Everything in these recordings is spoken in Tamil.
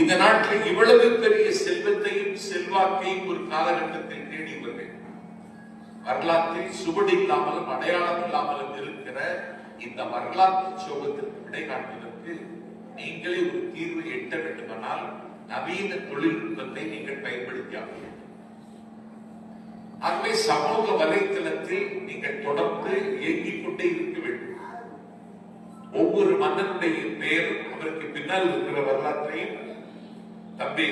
இந்த நாட்டில் இவ்வளவு பெரிய செல்வத்தையும் செல்வாக்கையும் ஒரு காலகட்டத்தில் தேடியவர்கள் வரலாற்றில் சுவடு இல்லாமலும் அடையாளம் இல்லாமலும் இருக்கிற இந்த வரலாற்று சோகத்திற்கு விடை காண்பதற்கு நீங்களே ஒரு தீர்வை எட்ட வேண்டுமானால் நவீன தொழில்நுட்பத்தை நீங்கள் பயன்படுத்தி ஆக வேண்டும் ஆகவே சமூக வலைத்தளத்தில் நீங்கள் தொடர்ந்து இயங்கிக் கொண்டே இருக்க வேண்டும். ஒவ்வொரு மன்னனுடைய பெயரும் அவருக்கு பின்னால் இருக்கிற வரலாற்றையும் தம்பி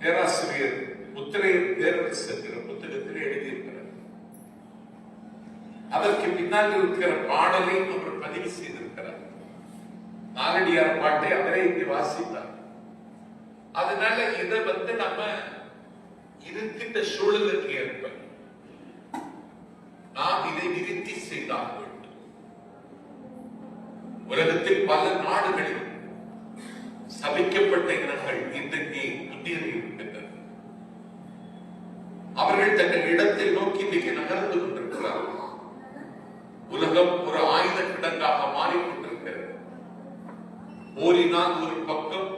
பேராசிரியர் முத்திரையர் பேரரசு என்கிற புத்தகத்தில் எழுதியிருக்கிறார். அதற்கு பின்னால் இருக்கிற பாடலை அவர் பதிவு செய்திருக்கிறார். நாலடியார் பாட்டை அவரே இங்கே வாசித்தார். அதனால இதை வந்து நம்ம இருக்கின்ற சூழலுக்கு ஏற்ப நாம் இதை விருத்தி செய்தாக வேண்டும். உலகத்தில் பல நாடுகளில் சபிக்கப்பட்ட இனங்கள் இன்றைக்கு முன்னேறி இருக்கின்றன. அவர்கள் தங்கள் இடத்தை நோக்கி இன்றைக்கு நகர்ந்து கொண்டிருக்கிறார்கள். உலகம் ஒரு ஆயுத கிடங்காக மாறிக்கொண்டிருக்கிறது. போரினால் ஒரு பக்கம்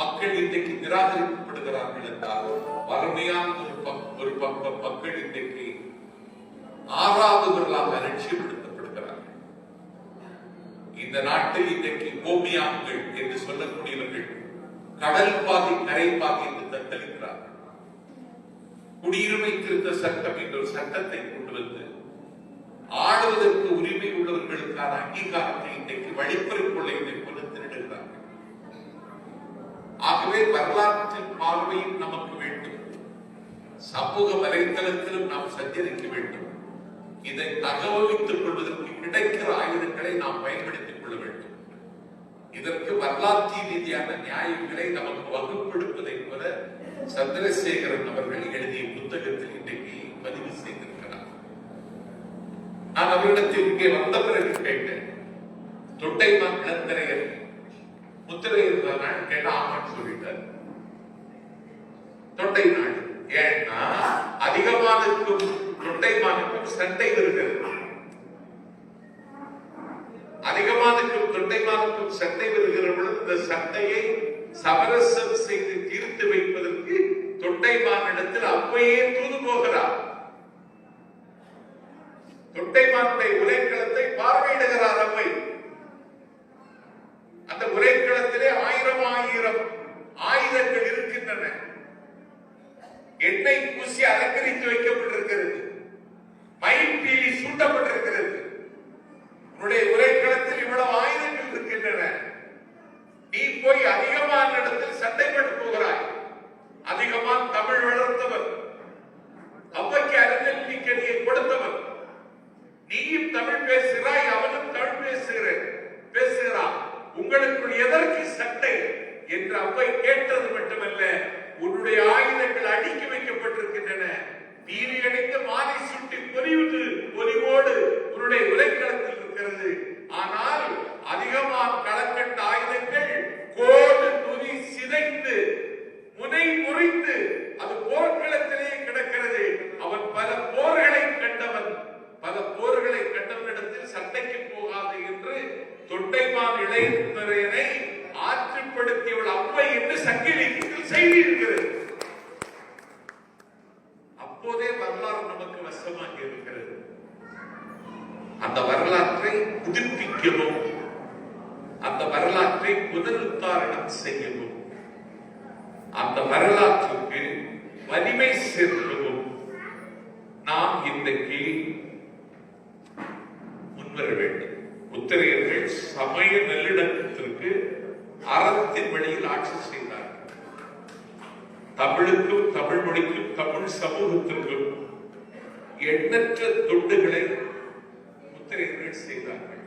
மக்கள் இன்றைக்கு நிராகரிக்கப்படுகிறார்கள் என்றால் வறுமையான ஒரு பக்கம் ஒரு பக்கம் மக்கள் இன்றைக்கு ஆறாவதுகளாக லட்சியப்படுத்தப்படுகிறார்கள் இந்த நாட்டில் இன்றைக்கு கோமியாங்கள் என்று சொல்ல கடல் பாதி கரை பாதி என்று தத்தளிக்கிறார்கள் குடியுரிமை திருத்த சட்டம் என்ற ஒரு சட்டத்தை கொண்டு வந்து ஆடுவதற்கு உரிமை உள்ளவர்களுக்கான அங்கீகாரத்தை இன்றைக்கு வழிப்பறிக்கொள்ள இதை கொண்டு திருடுகிறார்கள் ஆகவே வரலாற்றின் பார்வையும் நமக்கு வேண்டும். சமூக வலைத்தளத்திலும் நாம் சஞ்சரிக்க வேண்டும். இதை தகவலித்துக் கொள்வதற்கு கிடைக்கிற ஆயுதங்களை நாம் பயன்படுத்தி இதற்கு வரலாற்று ரீதியான நியாயங்களை நமக்கு வகுப்பெடுப்பதை போல சந்திரசேகரன் அவர்கள் எழுதிய புத்தகத்தில் இன்றைக்கு பதிவு செய்திருக்கிறார். நான் அவரிடத்தில் இங்கே வந்த பிறகு கேட்டேன். தொட்டைமான் இளந்தரையர் முத்திரை இருந்தா கேட்டா ஆமான்னு சொல்லிட்டார். தொண்டை நாடு ஏன்னா அதிகமானுக்கும் தொண்டைமானுக்கும் சண்டை வருகிறது. அதிகமானுக்கும் தொண்டைமானுக்கும் சண்டை வருகிற பொழுது இந்த சண்டையை சமரசம் செய்து தீர்த்து வைப்பதற்கு தொண்டைமானிடத்தில் அப்பையே தூது போகிறார். தொண்டைமானுடைய உரைக்களத்தை பார்வையிடுகிறார் அவை போய் அதிகமான இடத்தில் சண்டைப்பட்டு போகிறாய். அதிகமாக தமிழ் நாம் இன்றைக்கு முன்வர வேண்டும். உத்தரையர்கள் சமய நல்லிணக்கத்திற்கு அறத்தின் வழியில் ஆட்சி செய்தார் தமிழுக்கும் தமிழ் மொழிக்கும் தமிழ் சமூகத்திற்கும் எண்ணற்ற தொண்டுகளை முத்திரையர்கள் செய்தார்கள்.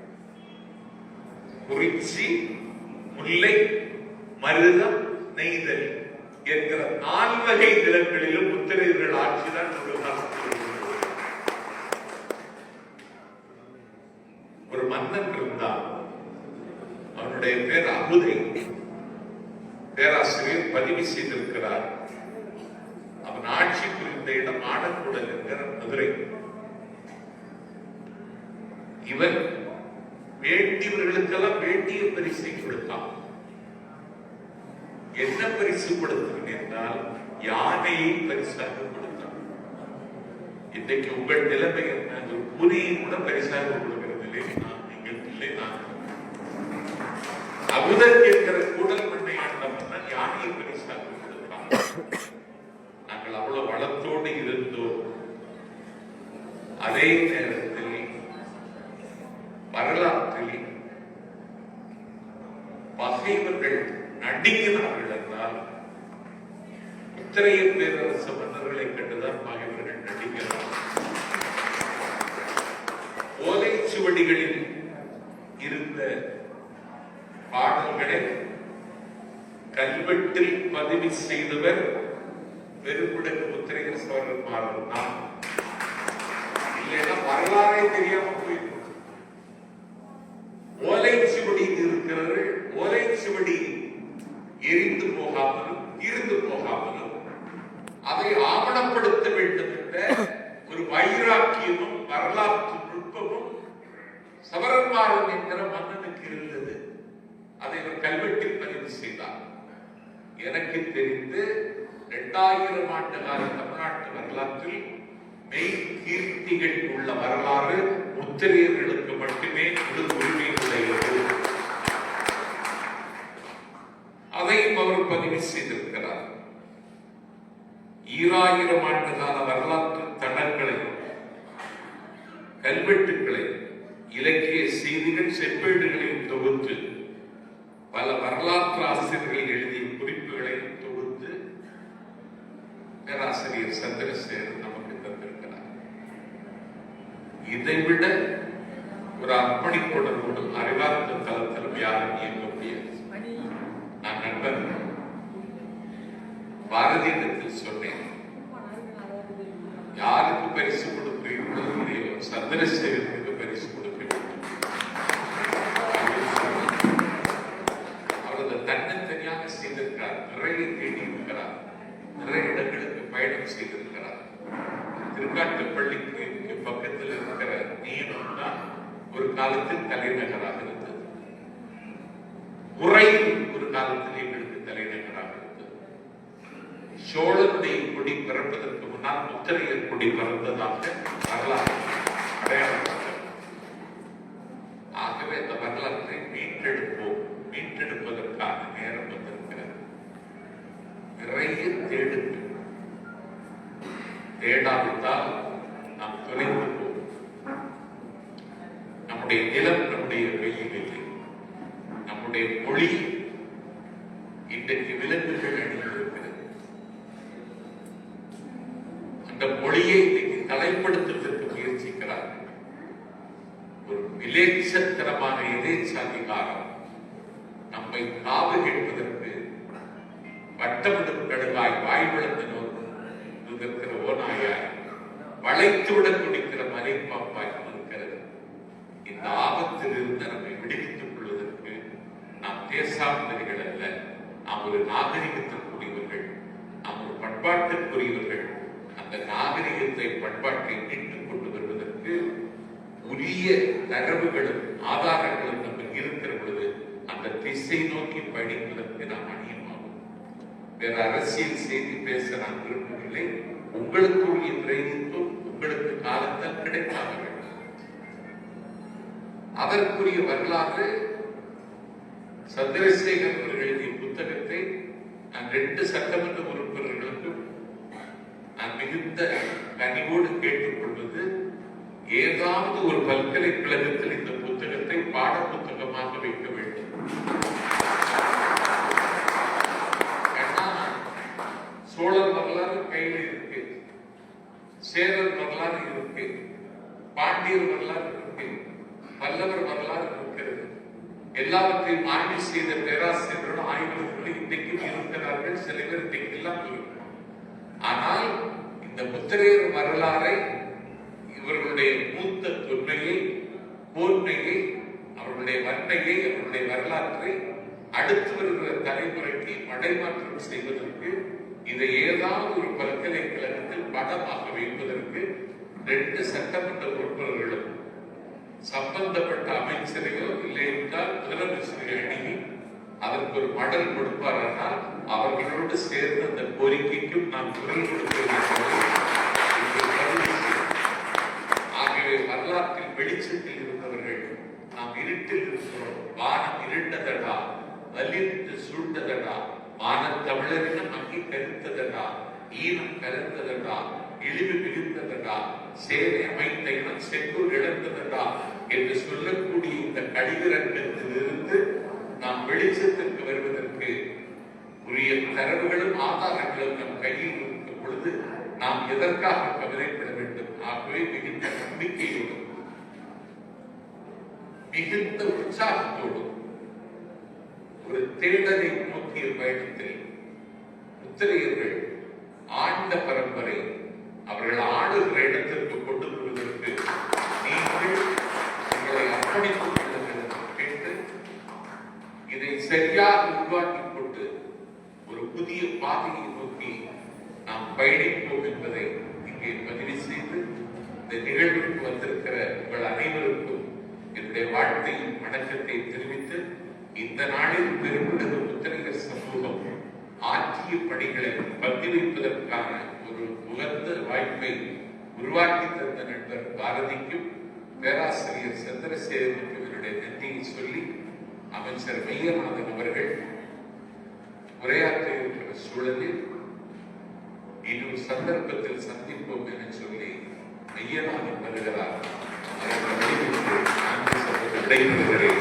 குறிச்சி முல்லை மருதம் நெய்தல் என்கிற நால்வகை நிலங்களிலும் முத்திரையர்கள் ஆட்சிதான் ஒரு மன்னன் இருந்தான். அவனுடைய பேர் அமுதை. பேராசிரியர் பதிவு செய்திருக்கிறார். அவன் ஆட்சி புரிந்த இடம் ஆடக்குடல் என்கிற மதுரை. இவன் வேண்டியவர்களுக்கெல்லாம் வேண்டிய பரிசை கொடுத்தான். என்ன பரிசு கொடுத்தவன் என்றால் யானையை பரிசாக கொடுத்தான். இன்றைக்கு உங்கள் நிலைமை என்ன? ஒரு புலியை கூட பரிசாக கொடுக்கிறது இல்லை நான் இல்லை நான் அமுதன் என்கிற கூடல் மண்ணை ஆண்ட யானையை பெருசாக நாங்கள் அவ்வளவு வளத்தோடு இருந்தோம் அதே நேரத்தில் வரலாற்றில் பகைவர்கள் நடுங்கினார்கள் என்றால் உத்திரைய பேரரசு மன்னர்களை கண்டுதான் பகைவர்கள் கல்வெட்டில் பதிவு செய்தவர் வெறுப்புடன் முத்திரையர் சோழர் மாறன் தான் இல்லைன்னா வரலாறே தெரியாம போயிருக்கும் ஓலைச்சுவடி இருக்கிறது ஓலைச்சுவடி எரிந்து போகாமலும் இருந்து போகாமலும் அதை ஆவணப்படுத்த வேண்டும் என்ற ஒரு வைராக்கியமும் வரலாற்று நுட்பமும் சவரன்மாறன் என்கிற மன்னனுக்கு இருந்தது. அதை அவர் கல்வெட்டில் பதிவு செய்தார். எனக்கு தெரிந்து இரண்டாயிரம் ஆண்டு கால தமிழ்நாட்டு வரலாற்றில் மெய் கீர்த்திகள் உள்ள வரலாறு முத்திரையர்களுக்கு மட்டுமே இது உரிமை உடையது. அதையும் அவர் பதிவு செய்திருக்கிறார். ஈராயிரம் ஆண்டு கால வரலாற்று தடங்களை கல்வெட்டுக்களை இலக்கிய செய்திகள் செப்பேடுகளையும் தொகுத்து பல வரலாற்று ஆசிரியர்கள் எழுதி குறிப்புகளையும் தொகுத்து பேராசிரியர் சந்திரசேகர் நமக்கு தந்திருக்கிறார். இதைவிட ஒரு அர்ப்பணிப்புடனோடு அறிவார்ந்த தளத்திலும் யாரும் இயங்க முடியாது நான் நண்பன். பாரதியிடத்தில் சொன்னேன். யாருக்கு பரிசு கொடுப்பீர்களோ சந்திரசேகருக்கு பரிசு கொடுப்பீர்கள் இடங்களுக்கு பயணம் செய்திருக்கிறார். திருக்காட்டுப்பள்ளிக்கு பக்கத்தில் இருக்கிற நீளம் தான் ஒரு காலத்தில் தலைநகராக இருந்தது. உரை ஒரு காலத்தில் எங்களுக்கு தலைநகராக இருந்தது. சோழனுடைய கொடி பிறப்பதற்கு முன்னால் முத்திரையர் கொடி பிறந்ததாக வரலாறு அடையாளம் ஆகவே அந்த வரலாற்றை மீட்டெடுப்போம் மீட்டெடுப்பதற்கான நேரம் வந்திருக்கிறது நிறைய தேடுங்கள் தேடாவிட்டால் நாம் தொலைந்து போவோம் நம்முடைய நிலம் நம்முடைய கையில் இல்லை. நம்முடைய மொழி இன்றைக்கு விலங்குகள் அணிந்திருக்கிறது. அந்த மொழியை இன்னைக்கு தலைப்படுத்துவதற்கு முயற்சிக்கிறார்கள் ஒரு விலேச்சத்தனமான எதேச்சாதிகாரம் நம்மை காவு கேட்பதற்கு வட்டமிடும் கடுகாய் வாய் விழுந்து நோக்கும் இருக்கிற ஓநாயாய் வளைத்துவிடக் கொடுக்கிற மலைப்பாப்பாய் இருக்கிறது இந்த ஆபத்திலிருந்து நம்மை விடுவித்துக் கொள்வதற்கு நாம் தேசாந்தரிகள் அல்ல. நாம் ஒரு நாகரிகத்திற்குரியவர்கள் நாம் ஒரு பண்பாட்டுக்குரியவர்கள். அந்த நாகரிகத்தை பண்பாட்டை மீட்டுக் கொண்டு வருவதற்கு உரிய தரவுகளும் ஆதாரங்களும் நமக்கு இருக்கிற பொழுது அந்த திசை நோக்கி பயணிப்பதற்கு நாம் அணியமாகும். வேற அரசியல் செய்தி பேச நான் விரும்பவில்லை. உங்களுக்குரிய பிரதித்துவம் உங்களுக்கு காலத்தில் கிடைக்காத வேண்டும் அதற்குரிய வரலாறு சந்திரசேகர் அவர்கள் எழுதிய புத்தகத்தை நான் ரெண்டு சட்டமன்ற உறுப்பினர்களுக்கும் நான் மிகுந்த கனிவோடு கேட்டுக்கொள்வது ஏதாவது ஒரு பல்கலைக்கழகத்தில் இந்த புத்தகத்தை பாட புத்தகமாக வைக்க வேண்டும் ஏன்னா, சோழர் வரலாறு கையில் இருக்கு சேரர் வரலாறு இருக்கு பாண்டியர் வரலாறு இருக்கு பல்லவர் வரலாறு இருக்கிறது எல்லாவற்றையும் ஆய்வு செய்த பேராசிரியர்களும் ஆய்வர்களும் இன்றைக்கும் இருக்கிறார்கள் சில பேர் இன்றைக்கு எல்லாம் ஆனால் இந்த முத்திரையர் வரலாறை இவர்களுடைய மூத்த தொன்மையை கோர்மையை அவர்களுடைய வன்மையை அவர்களுடைய வரலாற்றை அடுத்து வருகிற தலைமுறைக்கு மடைமாற்றம் செய்வதற்கு இதை ஏதாவது ஒரு பல்கலைக்கழகத்தில் படமாக வைப்பதற்கு ரெண்டு சட்டமன்ற உறுப்பினர்களும் சம்பந்தப்பட்ட அமைச்சரையோ இல்லை என்றால் முதலமைச்சரை அணுகி அதற்கு ஒரு மடல் கொடுப்பார்கள் அவர்களோடு சேர்ந்த அந்த கோரிக்கைக்கும் நாம் குரல் கொடுப்பது ஆகவே வரலாற்றில் வெளிச்சத்தில் இருந்தவர்கள் நாம் இருட்டில் இருக்கிறோம். வானம் இருண்டதடா வலிந்து சூழ்ந்ததடா வான தமிழரிடம் ஈனம் கலந்ததென்றா இழிவு மிகுந்ததடா சேனை அமைத்த இனம் செங்கூர் இழந்ததடா என்று சொல்லக்கூடிய இந்த கழிவிரங்கத்திலிருந்து நாம் வெளிச்சத்திற்கு வருவதற்கு உரிய தரவுகளும் ஆதாரங்களும் நம் கையில் இருக்கும் பொழுது நாம் எதற்காக கவலைப்பட வேண்டும்? ஆகவே மிகுந்த நம்பிக்கையோடும் மிகுந்த உற்சாகத்தோடும் ஒரு தேடலை நோக்கிய பயணத்தில் முத்திரையர்கள் ஆண்ட பரம்பரை அவர்கள் ஆடுகிற இடத்திற்கு கொண்டு வருவதற்கு நீங்கள் உங்களை அர்ப்பணித்துக் கொள்ளுங்கள் கேட்டு இதை சரியாக உருவாக்கிக் கொண்டு ஒரு புதிய பாதையை நோக்கி நாம் பயணிப்போம் என்பதை இங்கே பதிவு செய்து இந்த நிகழ்வுக்கு வந்திருக்கிற உங்கள் அனைவருக்கும் என்னுடைய வாழ்த்தையும் வணக்கத்தை தெரிவித்து இந்த நாளில் வாய்ப்பை உருவாக்கி தந்த நண்பர் பாரதிக்கும் பேராசிரியர் சந்திரசேகருக்கும் என்னுடைய நன்றியை சொல்லி அமைச்சர் மையநாதன் அவர்கள் உரையாற்ற இருக்கிற சூழலில் இன்னொரு சந்தர்ப்பத்தில் சந்திப்போம் என சொல்லி மையநாதன் வருகிறார் அவரை நன்றி சொல்லி விடைபெறுகிறேன்